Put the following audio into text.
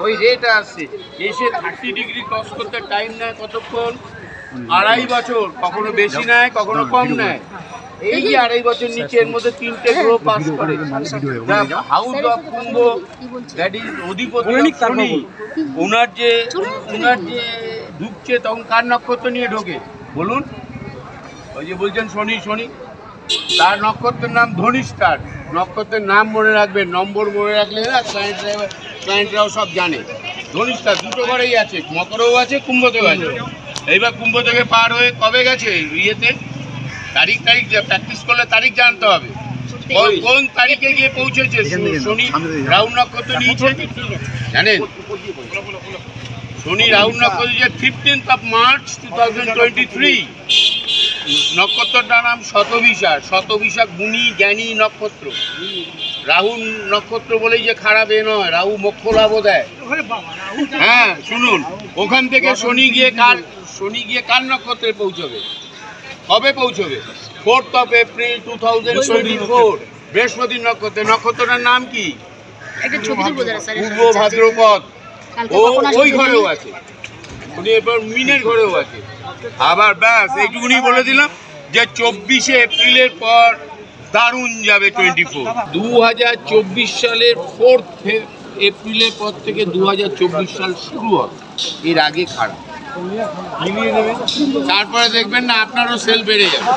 ওই রেট আসছে এসে থার্টি ডিগ্রি ক্রস করতে টাইম নেয় কতক্ষণ? আড়াই বছর। কখনো বেশি নেয় কখনো কম নেয়। এই যে আড়াই বছর নিচে এর মধ্যে তিনটে গ্রো পাস করে। House of Kumbha that is অধিপতি ওনার যে ওনার যে ঢুকছে তখন কার নক্ষত্র নিয়ে ঢোকে? বলুন। ওই যে বলছেন শনি শনি। তার নক্ষত্রের নাম ধনিষ্ঠার নক্ষত্রের নাম মনে রাখবেন নম্বর মনে রাখলে না ক্লায়েন্টরা ক্লায়েন্টরাও সব জানে। ধনিষ্ঠার দুটো ঘরেই আছে মকরেও আছে কুম্ভতেও আছে। এইবার কুম্ভ থেকে পার হয়ে কবে গেছে ইয়েতে? তারিখ তারিখ প্র্যাকটিস করলে তারিখ জানতে হবে। কোন- কোন তারিখে গিয়ে পৌঁছেছে? শনি রাউন্ড নক্ষত্র নিয়েছে। জানেন? শনি রাউন্ড নক্ষত্র যে fifteenth of March two thousand twenty three নক্ষত্রটার নাম শতবিশা শতবিশা গুণী জ্ঞানী নক্ষত্র। রাহু নক্ষত্র বলেই যে খারাপ এ নয় রাহু মোক্ষ লাভও দেয় হ্যাঁ শুনুন ওখান থেকে শনি গিয়ে কার শনি গিয়ে কার নক্ষত্রে পৌঁছবে? কবে পৌঁছবে? Fourth of April two thousand twenty four বৃহস্পতির নক্ষত্রে। নক্ষত্রটার নাম কি? পূর্ব ভাদ্রপদ। ও ওই ঘরেও আছে। উনি এবার মিনের ঘরেও আছে। আবার ব্যাস, এইটুকুনি বলে দিলাম যে চব্বিশে এপ্রিলের পর দারুণ যাবে টোয়েন্টি ফোর। দু হাজার চব্বিশ সালের ফোর্থ এপ্রিলের পর থেকে দু হাজার চব্বিশ সাল শুরু হবে। এর আগে খারাপ। তারপরে দেখবেন না, আপনারও সেল বেড়ে যাবে।